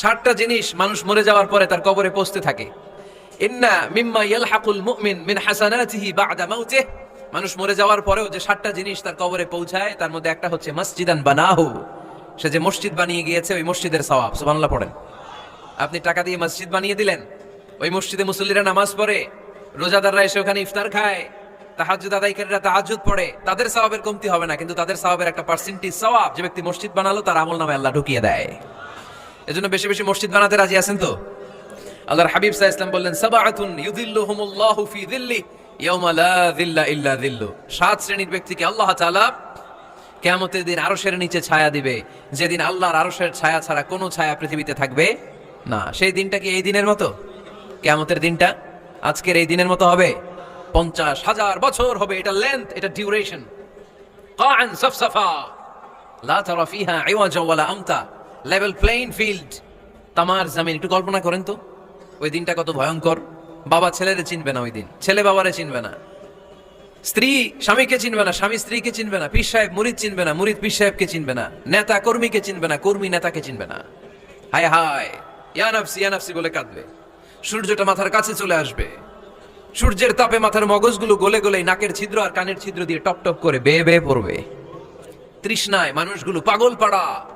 ষাটটা জিনিস মানুষ মরে যাওয়ার পরে তার কবরে পৌঁছতে থাকে। ইন্না মিম্মা মিন মানুষ মরে যাওয়ার পরেও যে ষাটটা জিনিস তার কবরে পৌঁছায়, তার মধ্যে একটা হচ্ছে মসজিদান বানাহু। সে যে মসজিদ বানিয়ে গিয়েছে, ওই মসজিদের সওয়াব, সুবহানাল্লাহ পড়েন। আপনি টাকা দিয়ে মসজিদ বানিয়ে দিলেন, ওই মসজিদে মুসল্লিরা নামাজ পড়ে, রোজাদাররা এসে ওখানে ইফতার খায়, তাহাজ্জুদ আদায়কারীরা তাহাজ্জুদ পড়ে, তাদের সওয়াবের কমতি হবে না, কিন্তু তাদের সওয়াবের একটা পার্সেন্টেজ সওয়াব, যে ব্যক্তি মসজিদ বানালো, তার আমল নামে আল্লাহ ঢুকিয়ে দেয়। এজন্য বেশি বেশি মসজিদ বানাতে রাজি আছেন তো? আল্লাহর হাবিব সাহা ইসলাম বললেন, সাবাআতুন ইউদিল্লুহুমুল্লাহু ফি দিল্লি ইয়াউমা লা যিল্লা ইল্লা দিল্লু সাত শ্রেণির ব্যক্তিকে আল্লাহ তাআলা কিয়ামতের দিন আরশের নিচে ছায়া দিবে। যেদিন আল্লাহর আরশের ছায়া ছাড়া কোনো ছায়া পৃথিবীতে থাকবে না। সেই দিনটা কি এই দিনের মতো? কিয়ামতের দিনটা আজকের এই দিনের মতো হবে? পঞ্চাশ হাজার বছর হবে এটা লেন্থ এটা ডিউরেশন কান সফসফা, লা তারা ফিহা আওয়াজা ওয়ালা আমতা। লেভেল প্লেইন ফিল্ড তামার জামিন, একটু কল্পনা করেন তো। ওই দিনটা কত ভয়ঙ্কর। বাবা ছেলেরে চিনবে না ওই দিন। ছেলে বাবারে চিনবে না। স্ত্রী স্বামীকে চিনবে না, স্বামী স্ত্রীকে চিনবে না, পীর সাহেব, মুরিদ চিনবে না, মুরিদ পীর সাহেবকে চিনবে না, নেতা কর্মীকে চিনবে না, কর্মী নেতাকে চিনবে না। হায় হায় ইয়ানাফসি ইয়ানাফসি বলে কাঁদবে। সূর্যটা মাথার কাছে চলে আসবে। সূর্যের তাপে মাথার মগজগুলো গলে গলে নাকের ছিদ্র আর কানের ছিদ্র দিয়ে টপ টপ করে বেয়ে বেয়ে পড়বে। তৃষ্ণায় মানুষগুলো পাগল পাড়া।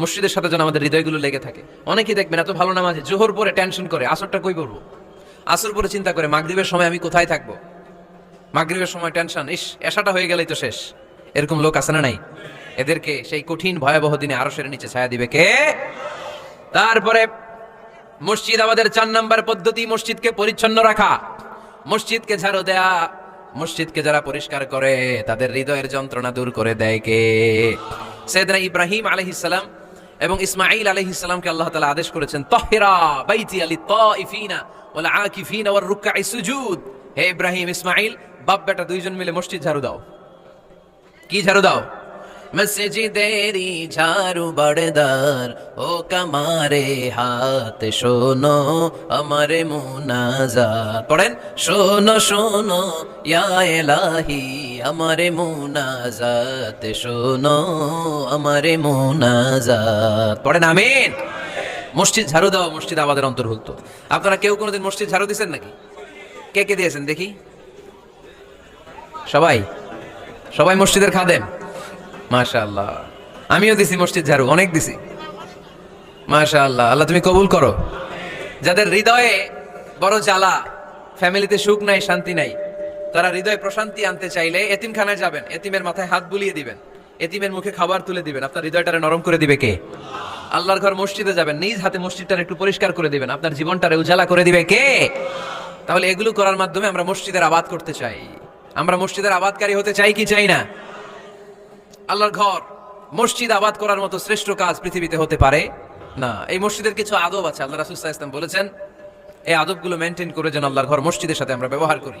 মসজিদের সাথে যেন আমাদের হৃদয়গুলো লেগে থাকে। অনেকেই দেখবেন এত ভালো নামাজে জোহর পরে টেনশন করে, আসরটা কই পড়ব? আসর পরে চিন্তা করে, মাগরিবের সময় আমি কোথায় থাকব? মাগরিবের সময় টেনশন ইস এসাটা হয়ে গেলেই তো শেষ। এরকম লোক আছে না নাই? এদেরকে সেই কঠিন ভয়াবহ দিনে আরশের নিচে ছায়া দিবে কে? তারপরে মসজিদ আমাদের চার নাম্বার পদ্ধতি, মসজিদকে পরিচ্ছন্ন রাখা। মসজিদকে ঝাড়ু দেয়া, মসজিদকে যারা পরিষ্কার করে, তাদের হৃদয়ের যন্ত্রণা দূর করে দেয় কে? সৈয়দনা ইব্রাহিম আলাইহিসসালাম এবং ইসমাঈল আলাইহিসসালামকে আল্লাহ তাআলা আদেশ করেছেন, তাহিরা বাইতি আলি তাইফিনা ওয়াল আকিফিনা ওয়ার রুকআই সুজুদ। হে ইব্রাহিম, ইসমাঈল, বাপ বেটা দুইজন মিলে মসজিদ ঝাড়ু দাও। কি ঝাড়ু দাও? মসজিদেরি ঝাড়ু বড়দার, ও কামারে হাত শোনো আমারে মুনাজাত পড়েন, শোনো শোনো, ইয়া এলাহি আমারে মুনাজাত, শোনো আমারে মুনাজাত। পড়েন আমিন। মসজিদ ঝাড়ু দাও, মসজিদ আমাদের অন্তর্ভুক্ত। আপনারা কেউ কোনোদিন মসজিদ ঝাড়ু দিয়েছেন নাকি? কে কে দিয়েছেন, দেখি। সবাই? সবাই মসজিদের খাদেম? মাশা আল্লাহ আমিও দিছি মসজিদ ঝাড়ু, অনেক দিছি। মাশা আল্লাহ আল্লাহ তুমি কবুল করো। যাদের হৃদয়ে বড় জ্বালা ফ্যামিলিতে সুখ নাই, শান্তি নাই তারা হৃদয়ে প্রশান্তি আনতে চাইলে এতিমখানায় যাবেন। এতিমের মাথায় হাত বুলিয়ে দিবেন। এতিমের মুখে খাবার তুলে দিবেন। আপনার হৃদয়টারে নরম করে দিবে কে? আল্লাহর ঘর মসজিদে যাবেন। নিজ হাতে মসজিদটার একটু পরিষ্কার করে দিবেন। আপনার জীবনটারে উজালা করে দিবে কে? তাহলে এগুলো করার মাধ্যমে আমরা মসজিদের আবাদ করতে চাই। আমরা মসজিদের আবাদকারী হতে চাই কি চাই না? আল্লাহর ঘর মসজিদ আবাদ করার মতো শ্রেষ্ঠ কাজ পৃথিবীতে হতে পারে না। এই মসজিদের কিছু আদব আছে। আল্লাহ রাসুল ইসলাম বলেছেন, এই আদবগুলো মেনটেন করে যেন আল্লাহর ঘর মসজিদের সাথে আমরা ব্যবহার করি।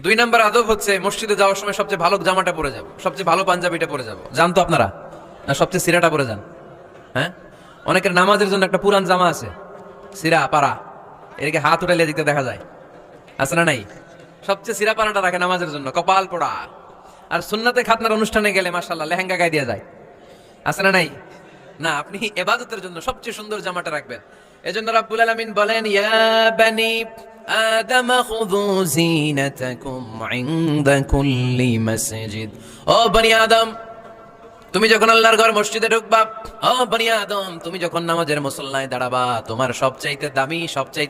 দুই নাম্বার আদব হচ্ছে মসজিদে যাওয়ার সময় সবচেয়ে ভালো জামাটা পরে যাব। সবচেয়ে ভালো পাঞ্জাবিটা পরে যাব। জানতো আপনারা? না, সবচেয়ে সিরাটা পরে যান। হ্যাঁ? অনেকের নামাজের জন্য একটা পুরান জামা আছে। সিরা, পাড়া। এদিকে হাত উঠাইলে দিতে দেখা যায়। আছে না নাই? সবচেয়ে সিরা পাড়াটা রাখে নামাজের জন্য, কপাল পোড়া। আর সুন্নাতে খাতনার অনুষ্ঠানে গেলে মাশাল্লাহ লেহেঙ্গা গায়ে দিয়ে যায়। আছে না নাই? না, আপনি এবাদতের জন্য সবচেয়ে সুন্দর জামাটা রাখবেন। এজন্য রাব্বুল আলামিন বলেন, ইয়া বানি আদম, খুযু জিনাতাকুম ইনদা কুল্লি মাসজিদ। ও বনি আদম, তুমি যখন আল্লাহর ঘর মসজিদে ঢুকবা, ও বনি আদম, তুমি যখন নামাজের মুসল্লায় দাঁড়াবা, তোমার সবচাইতে দামি, সবচাইতে